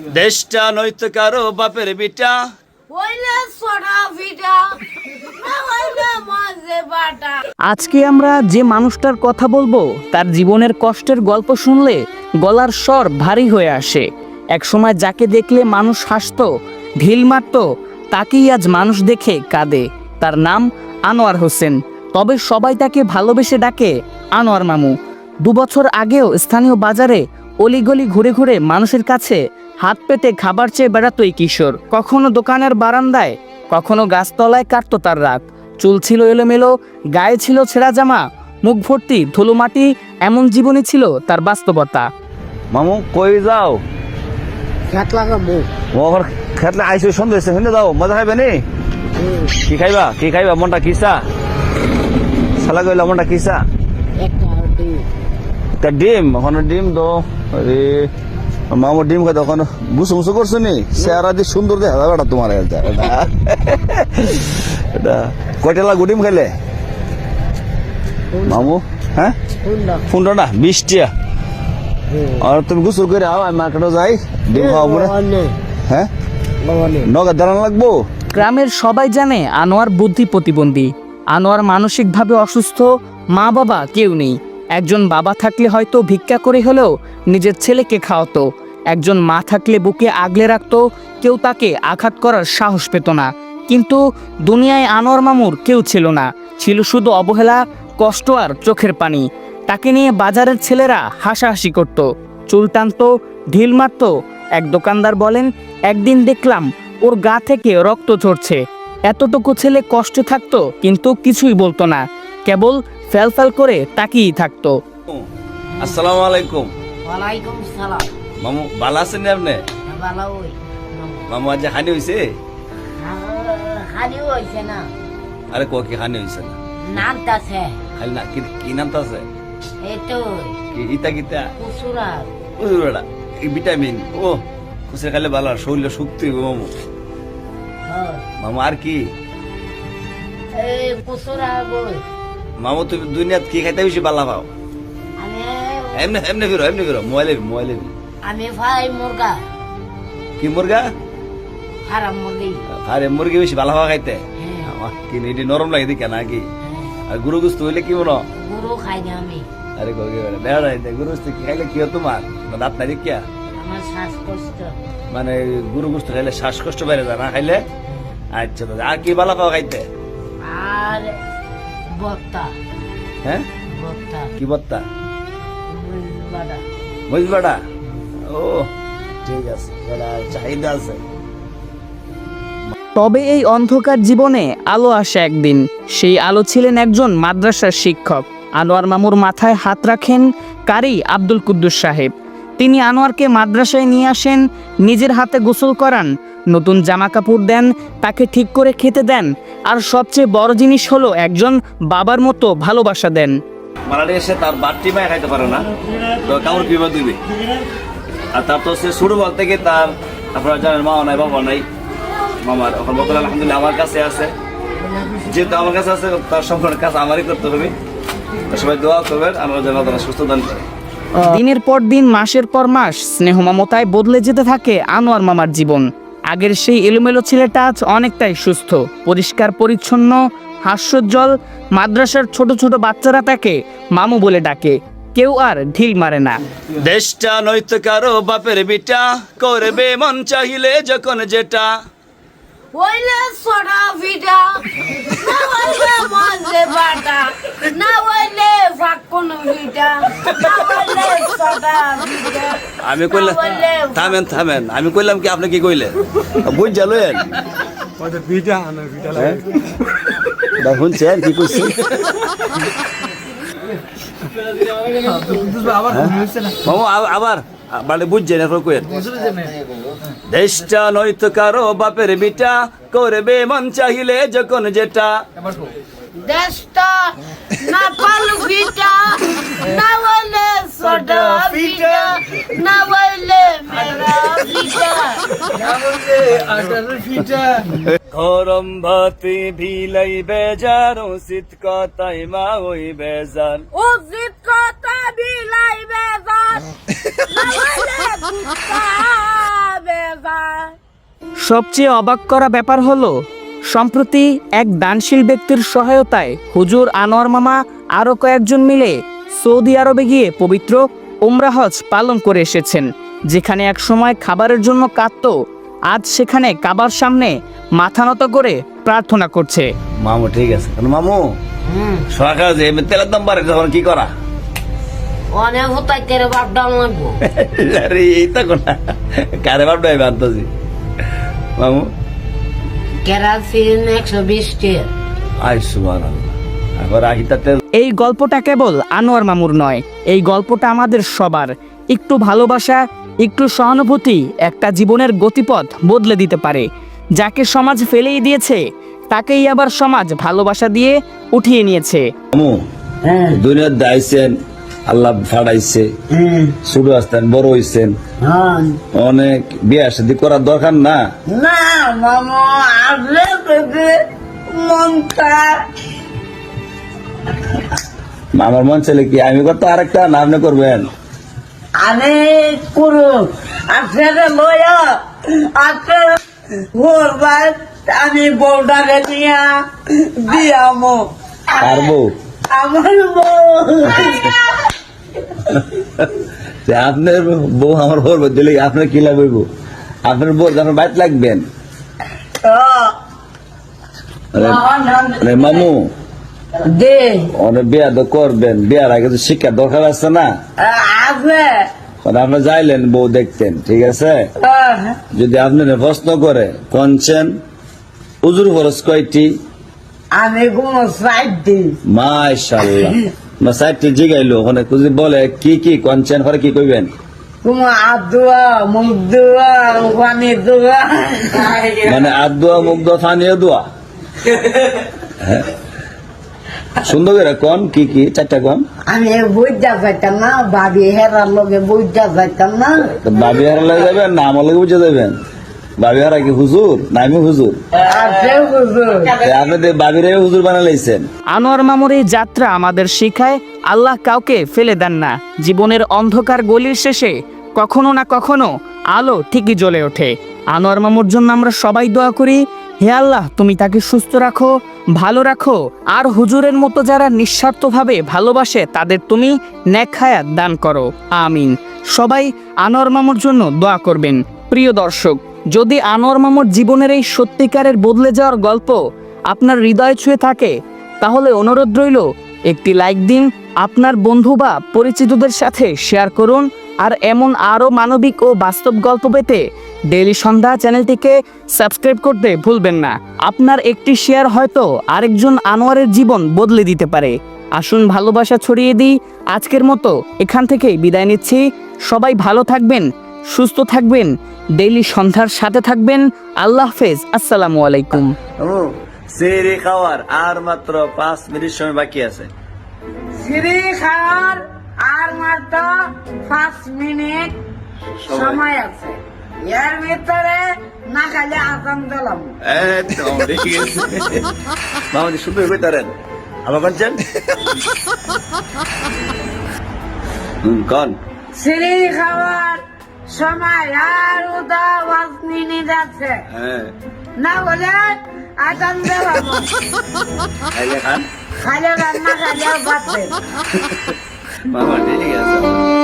দেশটা নয়তো কারও বাপের বিটা। আজকে আমরা যে মানুষটার কথা বলব তার জীবনের কষ্টের গল্প শুনলে গলার স্বর ভারী হয়ে আসে। একসময় যাকে দেখলে মানুষ হাসতো ঢিল মারত তাকেই আজ মানুষ দেখে কাঁদে। তার নাম আনোয়ার হোসেন। তবে সবাই তাকে ভালোবেসে ডাকে আনোয়ার মামু। দু বছর আগেও স্থানীয় বাজারে অলিগলি ঘুরে ঘুরে মানুষের কাছে হাত পেতে খাবার চেয়ে বেড়াতো এই কিশোর। কখনো দোকানের বারান্দায় কখনো গাছতলায় কাটতো তার রাত। চুল ছিল এলোমেলো গায়ে ছিল ছেঁড়া জামা মুখ ভর্তি ধুলো মাটি এমন জীবনই ছিল তার বাস্তবতা। মামু কই যাও? খেত লাগাবো ওর খেতলে আইসো সন্দেহ হয়েছে শুনে যাও মজা খাইবে নি? কি খাইবা কি খাইবা মনটা কিসা? সালা কইলা মনটা কিসা? একটা ডিম। তা ডিম এখন ডিম দো আরে মামু ডিম খাই তখন গুছু মুছু করছ নি? চেহারা দিয়ে সুন্দর দেখা যাবে এটা তোমার এটা কয়টা লাগু ডিম খাইলে? মামু হ্যাঁ? পনেরো না বিশ আর তুমি গোসল করে আও আমি মার্কেটে যাই ডিম খাওয়া মনে হ্যাঁ? নগদ দাঁড়ানো লাগবো? গ্রামের সবাই জানে আনোয়ার বুদ্ধি প্রতিবন্ধী। আনোয়ার মানসিকভাবে অসুস্থ মা বাবা কেউ নেই। একজন বাবা থাকলে হয়তো ভিক্ষা করে হলেও নিজের ছেলেকে খাওয়াতো। একজন মা থাকলে বুকে আগলে রাখতো, কেউ তাকে আঘাত করার সাহস পেত না। কিন্তু দুনিয়ায় আনোয়ার মামুর কেউ ছিল না। ছিল শুধু অবহেলা, কষ্ট আর চোখের পানি। তাকে নিয়ে বাজারের ছেলেরা হাসাহাসি করত। চুল টানতো, ঢিল মারত। এক দোকানদার বলেন, একদিন দেখলাম ওর গা থেকে রক্ত ঝরছে। এতটুকু ছেলে কষ্টে থাকতো, কিন্তু কিছুই বলতো না। কেবল ফ্যাল ফ্যাল করে তাকিয়েই থাকতো। আসসালামু আলাইকুম। ওয়ালাইকুম সালাম। মামু ভালো আছেন নি আপনি? ভালো মামু আজ হানি হয়েছে হানি হয়েছে না। আরে ক কি হানি হয়েছে না? নামতাছে। খালি না কি কি নাম তো আছে এই তো কি ইতা কিতা? কুসুরা উজুরাটা এই ভিটামিন। ও খুশি খাইলে ভালো আর শরীরে শক্তি হইবো মামু। মামু আর কি? এই কুসুরা মামু তুমি দুনিয়াত কি খাইতে বেশি ভালো পাও? এমনি এমনি ফিরো এমনি ফিরো মোবাইলে মোবাইলে আমি ভাই মুরগা। কি মুরগা? হারাম মুরগি। আরে মুরগি বেশি ভালো পাওয়া খাইতে? হ্যাঁ। কি এটি নরম লাগে দেখে নাকি হ্যাঁ। আর গুরু গুস্ত হইলে কি মনো গুরু খাই না আমি। আরে গোগে বেড়া বেড়া রাইতে গুরু গুস্ত খাইলে কি হয় তোমার? দাঁত নাই শ্বাসকষ্ট। মানে গুরু গুস্ত খাইলে শ্বাসকষ্ট বেড়ে যায় না খাইলে? আচ্ছা আর কি ভালো পাওয়া খাইতে? আর বত্তা। হ্যাঁ? বত্তা। কি বত্তা? বুঝবাটা ও ঠিক আছে চাহিদা আছে। তবে এই অন্ধকার জীবনে আলো আসে একদিন। সেই আলো ছিলেন একজন মাদ্রাসার শিক্ষক। আনোয়ার মামুর মাথায় হাত রাখেন কারি আব্দুল কুদ্দুস সাহেব। তিনি আনোয়ারকে মাদ্রাসায় নিয়ে আসেন নিজের হাতে গোসল করান নতুন জামা কাপড় দেন তাকে ঠিক করে খেতে দেন। আর সবচেয়ে বড় জিনিস হলো একজন বাবার মতো ভালোবাসা দেন। এসে তার মায় খাইতে পারে না। তো কামড় দিবে? আর তার তো সে শুরু বল থেকে তার আপনারা জানেন মা নাই বাবা নাই মামার। বলতে আলহামদুলিল্লাহ আমার কাছে আছে। যেহেতু আমার কাছে আছে তার সম্পূর্ণ কাজ আমারই করতে হবে। সবাই দোয়া করবেন আমরা যেন তারা সুস্থ দান করে। দিনের পর দিন মাসের পর মাস স্নেহ মমতায় বদলে যেতে থাকে আনোয়ার মামার জীবন। আগের সেই এলোমেলো ছেলেটা আজ অনেকটাই সুস্থ, পরিষ্কার, পরিচ্ছন্ন, হাস্যোজ্জ্বল, মাদ্রাসার ছোট ছোট বাচ্চারা তাকে মামু বলে ডাকে। কেউ আর ঢিল মারে না। দেশটা নয়তো কারও বাপের বিটা, করবে মন চাহিলে যখন যেটা। হইলে সোডা ভিটা না হইলে মাঝে বাটা না হইলে ফাঁকুন না হইলে ভিটা আমি কইলাম থামেন থামেন। আমি কইলাম কি আপনি কি কইলেন? বুঝ জালেন শুনছেন কি কইছি মামু আ- আবার বাড়ি বুঝছেন এখন কইেন দেশটা নয়তো কারও বাপের বিটা, করবে মন চাহিলে যখন যেটা। দেশটা না পাল ভিটা না হইলে সোডা ভিটা না হইলে মেরা ভিটা। গরম ভাতে ভিলাই বেজার শীত কথাই মা ওই বেজার। উচিত কথা বিলাই বেজার না হইলে গুস্তা সবচেয়ে অবাক করা ব্যাপার হলো সম্প্রতি এক দানশীল ব্যক্তির সহায়তায় হুজুর আনোয়ার মামা আরও কয়েকজন মিলে সৌদি আরবে গিয়ে পবিত্র ওমরা হজ পালন করে এসেছেন যেখানে একসময় খাবারের জন্য কাঁদত। আজ সেখানে কাবার সামনে মাথা নত করে প্রার্থনা করছে। মামু ঠিক আছে। মামু হুম। সরকার যে তেলের দাম বাড়ে তখন কি করা? অনেক হতাই তেরে বাপ ডাল লাগবো আরে এই তো কোনা কারে বাপ আনতাছি মামু কেরাসিন একশো বিশ এই গল্পটা কেবল আনোয়ার মামুর নয় এই গল্পটা আমাদের সবার। একটু ভালোবাসা একটু সহানুভূতি একটা জীবনের গতিপথ বদলে দিতে পারে। যাকে সমাজ ফেলেই দিয়েছে তাকেই আবার সমাজ ভালোবাসা দিয়ে উঠিয়ে নিয়েছে। দুনিয়ার দাইছেন আল্লাহ ফাড়াইছে। ছোট আসতেন বড় হইছেন। হ্যাঁ। অনেক বিয়া শাদি করার দরকার না? না মামা মন আমার মন ছেলে কি আমি করতে আরেকটা না আপনি করবেন? আমি করু লয়া আমি বউটাকে নিয়ে দিয়ামো পারব। আমার বউ। আপনার বউ আমার বউ দিলে আপনার কি লাগবে আপনার বউ যখন বাইত লাগবেন। মামু দে। অনেক বিয়া তো করবেন বিয়ার আগে তো শিক্ষার দরকার আছে না? আপনি যাইলেন বউ দেখতেন ঠিক আছে? যদি আপনি প্রশ্ন করে কনছেন? উজুর খরচ কয়টি? আমি কোনো সাইড দিই মাশাল্লাহ না সাইডটি জিগাইলো ওখানে বলে কি কি পরে কি কইবেন? কোনো আদুয়া দোয়া পানি দোয়া। মানে। সুন্দর করে কন কি কি চারটা কন? আমি বুঝতে পারতাম না ভাবি হেরার লগে বুঝতে পারতাম না। বাবি হেরার হারালে যাবেন না আমার লাগে বুঝে যাবেন কি হুজুর না আমি হুজুর হুজুর। তা বাবিরে হুজুর বানালাইছেন আনোয়ার মামুর এই যাত্রা আমাদের শিখায় আল্লাহ কাউকে ফেলে দেন না। জীবনের অন্ধকার গলির শেষে কখনো না কখনো আলো ঠিকই জ্বলে ওঠে। আনোয়ার মামুর জন্য আমরা সবাই দোয়া করি হে আল্লাহ তুমি তাকে সুস্থ রাখো ভালো রাখো আর হুজুরের মতো যারা নিঃস্বার্থভাবে ভালোবাসে তাদের তুমি ন্যাক হায়াত দান করো। আমিন। সবাই আনোয়ার মামুর জন্য দোয়া করবেন। প্রিয় দর্শক, যদি আনোয়ার মামুর জীবনের এই সত্যিকারের বদলে যাওয়ার গল্প আপনার হৃদয় ছুঁয়ে থাকে, তাহলে অনুরোধ রইল, একটি লাইক দিন, আপনার বন্ধু বা পরিচিতদের সাথে শেয়ার করুন, আর এমন আরও মানবিক ও বাস্তব গল্প পেতে ডেইলি সন্ধ্যা চ্যানেলটিকে সাবস্ক্রাইব করতে ভুলবেন না। আপনার একটি শেয়ার হয়তো আরেকজন আনোয়ারের জীবন বদলে দিতে পারে। আসুন ভালোবাসা ছড়িয়ে দিই, আজকের মতো এখান থেকেই বিদায় নিচ্ছি। সবাই ভালো থাকবেন সুস্থ থাকবেন। ডেইলি সন্ধ্যার সাথে থাকবেন। আল্লাহ হাফেজ। আসসালামু আলাইকুম। সেরে খাওয়ার আর মাত্র পাঁচ মিনিট সময় বাকি আছে। শ্রী খাওয়ার আর মাত্র পাঁচ মিনিট সময়। আছে। এর ভিতরে না খালি আসাম দিলাম। একদম ঠিক আছে। মামনি সুন্দর কইতারেন আবার কনছেন হুম, কন শ্রী খাওয়ার সময় আর উদাওয়াজ নিয়ে যাচ্ছে। হ্যাঁ। না বলে আদান দেওয়া খাইলে খান। খালি রান্না মামা ঠিক আছে।